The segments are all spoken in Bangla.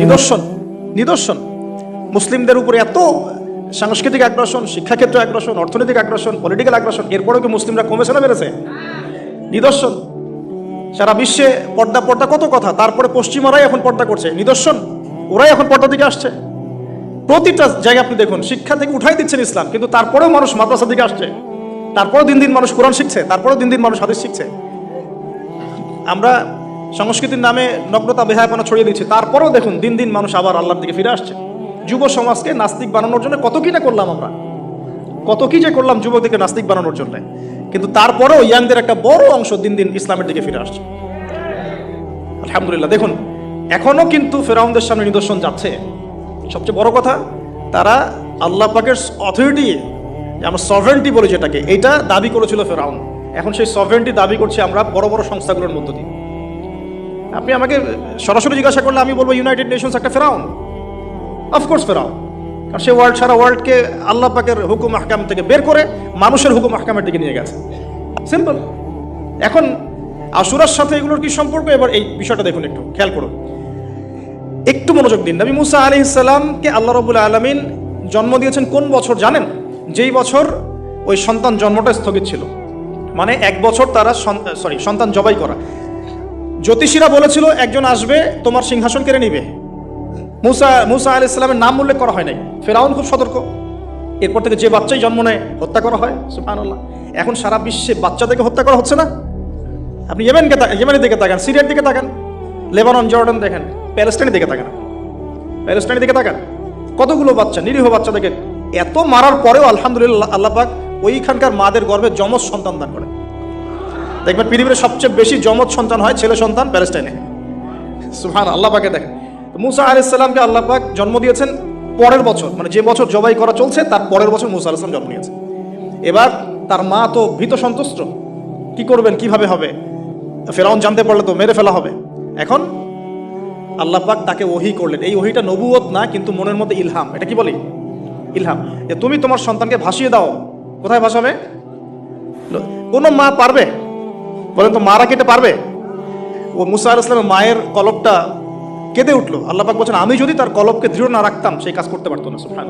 নিদর্শন নিদর্শন। মুসলিমদের উপরে এত সাংস্কৃতিক আগ্রাসন শিক্ষাক্ষেত্র আগ্রাসন অর্থনৈতিক আগ্রাসন পলিটিক্যাল আগ্রাসন এরপরেও কি মুসলিমরা কমেছে না বেড়েছে নিদর্শন। সারা বিশ্বে পর্দা পর্দা কত কথা? তারপরে পশ্চিমারাই এখন পর্দা করছে। নিদর্শন। ওরাই এখন পর্দা দিকে আসছে। প্রতিটা জায়গায় আপনি দেখুন শিক্ষা থেকে উঠাই দিচ্ছেন ইসলাম কিন্তু তারপরেও মানুষ মাদ্রাসা দিকে আসছে। তারপরেও দিন দিন মানুষ কোরআন শিখছে তারপরেও দিন দিন মানুষ হাদিস শিখছে। আমরা সংস্কৃতির নামে নগ্নতা বেহায়াপনা ছড়িয়ে দিচ্ছি তারপরেও দেখুন, দিন দিন মানুষ আবার আল্লাহর দিকে ফিরে আসছে। যুব সমাজকে নাস্তিক বানানোর জন্য কত কি না করলাম আমরা? কত কি যে করলাম যুবকদেরকে নাস্তিক বানানোর জন্য। কিন্তু তারপরেও ইয়াংদের একটা বড় অংশ দিন দিন ইসলামের দিকে ফিরে আসছে। আলহামদুলিল্লাহ, দেখুন, এখনও কিন্তু ফেরাউনদের সামনে নিদর্শন যাচ্ছে। সবচেয়ে বড় কথা, তারা আল্লাহ পাকের অথরিটি আমরা সভরেন্টি বলি যেটাকে এটা দাবি করেছিল ফেরাউন। এখন সেই সভরেন্টি দাবি করছে আমরা বড় বড় সংস্থাগুলোর মধ্য দিয়ে। আপনি আমাকে সরাসরি জিজ্ঞাসা করলে আমি বলব ইউনাইটেড নেশনস একটা ফেরাউন। অফকোর্স ফেরাউন। কারণ সে ওয়ার্ল্ড সারা ওয়ার্ল্ডকে আল্লাহ পাকের হুকুম আহকাম থেকে বের করে মানুষের হুকুম আহকামের দিকে নিয়ে গেছে। সিম্পল এখন আশুরার সাথে এগুলোর কি সম্পর্ক? এবার এই বিষয়টা দেখুন একটু, খেয়াল করুন। একটু মনোযোগ দিন। নবী মুসা আলি ইসলামকে আল্লাহ রবুল্লা আলমিন জন্ম দিয়েছেন কোন বছর জানেন? যেই বছর ওই সন্তান জন্মটা স্থগিত ছিল। মানে এক বছর তারা সরি সন্তান জবাই করা। জ্যোতিষীরা বলেছিল, একজন আসবে, তোমার সিংহাসন কেড়ে নিবে। মুসা মুসা আলি ইসলামের নাম উল্লেখ করা হয় নাই। ফেরাউন খুব সতর্ক। এরপর থেকে যে বাচ্চাই জন্ম নেয়, হত্যা করা হয় সুফান আল্লাহ এখন সারা বিশ্বে বাচ্চাদেরকে হত্যা করা হচ্ছে না? আপনি ইয়েমেনকে ইয়েমেনের দিকে তাকান, সিরিয়ার দিকে তাকান। লেবানন, জর্ডান দেখেন, প্যালেস্টাইনের দিকে তাকান। প্যালেস্টাইনের দিকে তাকান। কতগুলো বাচ্চা, নিরীহ বাচ্চাদেরকে এত মারার পরেও আলহামদুলিল্লাহ আল্লাহ পাক ওইখানকার মাদের গর্ভে যমজ সন্তান দান করে দেখবেন পৃথিবীর সবচেয়ে বেশি যমজ সন্তান হয় ছেলে সন্তান প্যালেস্টাইনে। সুহান আল্লাহ পাকে দেখেন। মুসা আলাইসাল্লামকে আল্লাহ পাক জন্ম দিয়েছেন পরের বছর মানে যে বছর জবাই করা চলছে, তার পরের বছর মুসা আলাইসলাম জন্ম নিয়েছে এবার তার মা তো ভীত সন্তুষ্ট। কি করবেন, কীভাবে হবে? ফেরাউন জানতে পারলে তো মেরে ফেলা হবে। এখন আল্লাহ পাক তাকে ওহি করলেন। এই ওহিটা নবুয়ত না, কিন্তু মনের মধ্যে ইলহাম। এটা কি বলি? ইলহাম। তুমি তোমার সন্তানকে ভাসিয়ে দাও। কোথায় ভাসাবে? কোনো মা পারবে? বলেন তো, মারা কেটে পারবে? ও মুসা আল ইসলামের মায়ের কলবটা কেঁদে উঠল। আল্লাহ পাক বলছেন, আমি যদি তার কলবকে দৃঢ় না রাখতাম সেই কাজ করতে পারতো না সুফান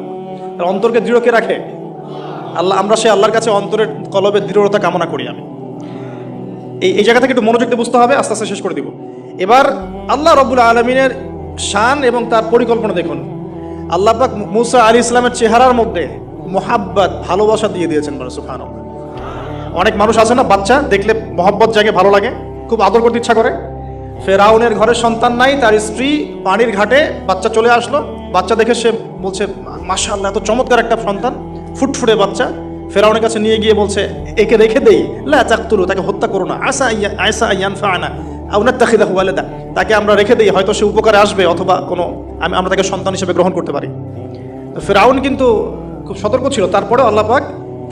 তার অন্তরকে দৃঢ় কে রাখে? আল্লাহ, আমরা সে আল্লাহর কাছে অন্তরের কলবের দৃঢ়তা কামনা করি আমি। এই এই জায়গা থেকে একটু মনোযোগ দিয়ে বুঝতে হবে, আস্তে আস্তে শেষ করে দিব। এবার আল্লাহ রবুল আলমিনের শান এবং তার পরিকল্পনা দেখুন। আল্লাহ পাক মুসা আলী ইসলামের চেহারার মধ্যে মোহাব্বত, ভালোবাসা দিয়ে দিয়েছেন মানে সুফান অনেক মানুষ আছে না, বাচ্চা, দেখলে মহব্বত জাগে, ভালো লাগে, খুব আদর করতে ইচ্ছা করে। ফেরাউনের ঘরে সন্তান নাই, তার স্ত্রী পানির ঘাটে বাচ্চা চলে আসলো। বাচ্চা দেখে সে বলছে মাশা আল্লাহ এত চমৎকার একটা সন্তান, ফুটফুটে বাচ্চা। ফেরাউনের কাছে নিয়ে গিয়ে বলছে, একে রেখে দেই। লা তাকে হত্যা করো না। আশা ইয়া আয়সা ইয়ান ফানা আউনাত তাখিদাহু ওয়ালাদা। তাকে আমরা রেখে দিই, হয়তো সে উপকারে আসবে, অথবা কোনো, আমি, আমরা তাকে সন্তান হিসেবে গ্রহণ করতে পারি। ফেরাউন কিন্তু খুব সতর্ক ছিল। তারপরে আল্লাহ পাক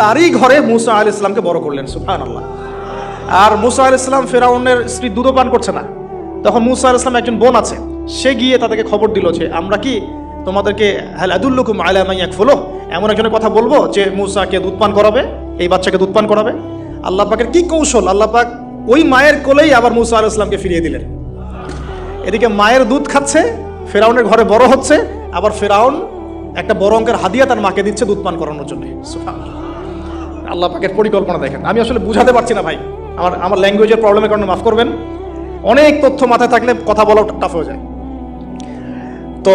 তারই ঘরে মুসা আল ইসলামকে বড় করলেন সুফান আল্লাহ আর মুসা আল ইসলাম ফেরাউনের স্ত্রী দুধও পান করছে না। তখন মুসা আল ইসলাম একজন বোন আছে, সে গিয়ে তাদেরকে খবর দিল যে, আমরা কি তোমাদেরকে হ্যাল আদুল্লুকুম আলামাইয়াক ফলো এমন একজনের কথা বলব যে, মুসাকে দুধ পান করাবে, এই বাচ্চাকে দুধ পান করাবে। আল্লাহ পাকের কি কৌশল? আল্লাহ পাক ওই মায়ের কোলেই আবার মুসা আল ইসলামকে ফিরিয়ে দিলেন। এদিকে মায়ের দুধ খাচ্ছে, ফেরাউনের ঘরে বড় হচ্ছে, আবার ফেরাউন একটা বড় অঙ্কের হাদিয়া তার মাকে দিচ্ছে দুধ পান করানোর জন্য, সুবহানাল্লাহ। আল্লাহ পাকের পরিকল্পনা দেখেন। আমি আসলে বুঝাতে পারছি না ভাই। আমার আমার ল্যাঙ্গুয়েজের প্রবলেমের কারণে মাফ করবেন। অনেক তথ্য মাথায় থাকলে কথা বলা টাফ হয়ে যায়। তো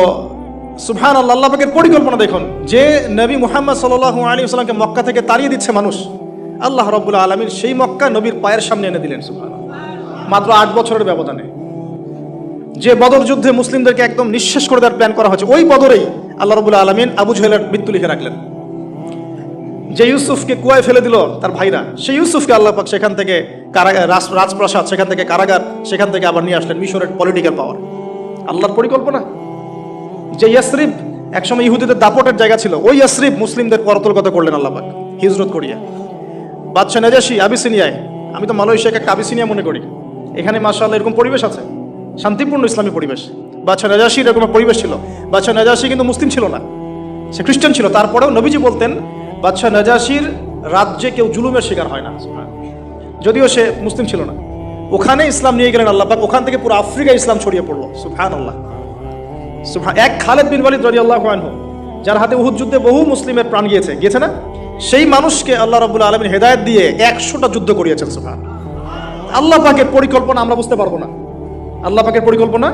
সুবহান আল্লাহ পাকের পরিকল্পনা দেখুন। যে নবী মুহাম্মদ সাল্লাহ আলী সাল্লামকে মক্কা থেকে তাড়িয়ে দিচ্ছে মানুষ, আল্লাহ রব্বুল্লাহ আলমীর সেই মক্কা নবীর পায়ের সামনে এনে দিলেন সুবহান মাত্র আট বছরের ব্যবধানে। যে বদর যুদ্ধে মুসলিমদেরকে একদম নিঃশেষ করে দেওয়ার প্ল্যান করা হয়েছে, ওই বদরেই আল্লাহ রবুল্লাহ আলমিন আবু জহেলের মৃত্যু লিখে রাখলেন। যে ইউসুফকে কুয়ায় ফেলে দিল তার ভাইরা, সেই ইউসুফকে আল্লাহ পাক সেখান থেকে কারাগার রাজপ্রাসাদ, সেখান থেকে কারাগার, সেখান থেকে আবার নিয়ে আসলেন মিশরের পলিটিক্যাল পাওয়ার আল্লাহর পরিকল্পনা? যে ইয়াসরিফ একসময় ইহুদিদের দাপটের জায়গা ছিল, ওই ইয়াসরিফ মুসলিমদের করতলগত করলেন আল্লাহ পাক, হিজরত করিয়া। বাদশাহ নাজাসি আবিসিনিয়ায়, আমি তো মালয়েশিয়াকে আবিসিনিয়া মনে করি, এখানে মাশাআল্লাহ এরকম পরিবেশ আছে, শান্তিপূর্ণ ইসলামী পরিবেশ। বাদশাহ নাজাসির এরকম পরিবেশ ছিল, বাদশাহ নাজাসি কিন্তু মুসলিম ছিল না, সে খ্রিস্টান ছিল, তারপরেও নবীজি বলতেন বাদশাহ নাজাসির রাজ্যে কেউ জুলুমের শিকার হয় না যদিও সে মুসলিম ছিল না। ওখানে ইসলাম নিয়ে গেলেন আল্লাহ পাক, ওখান থেকে পুরো আফ্রিকা ইসলাম ছড়িয়ে পড়ল সুফহান আল্লাহ সুবহান- এক খালেদ বিন ওয়ালিদ রাদিয়াল্লাহু আনহু, যার হাতে উহুদ যুদ্ধে বহু মুসলিমের প্রাণ গিয়েছে গিয়েছে না? সেই মানুষকে আল্লাহ রাব্বুল আলামিন হেদায়েত দিয়ে একশোটা যুদ্ধ করিয়েছেন সুবহান আল্লাহ পাকের পরিকল্পনা আমরা বুঝতে পারব না। আল্লাহ পাকের পরিকল্পনা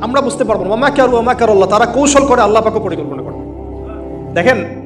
আমরা বুঝতে পারব না। মামা কারু মামা কার আল্লাহ তারা কৌশল করে আল্লাহ পাকে পরিকল্পনা করে দেখেন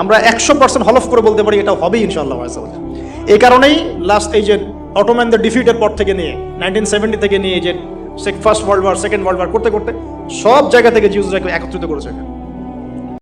আমরা একশো পার্সেন্ট হলফ করে বলতে পারি এটা হবেই ইনশাল্লাহ এই কারণেই লাস্ট এই যে অটোম্যানদের ডিফিটের পর থেকে নিয়ে নাইনটিন সেভেন্টি থেকে নিয়ে যে first world war second world war করতে করতে সব জায়গা থেকে জিউসরা একত্রিত করেছে।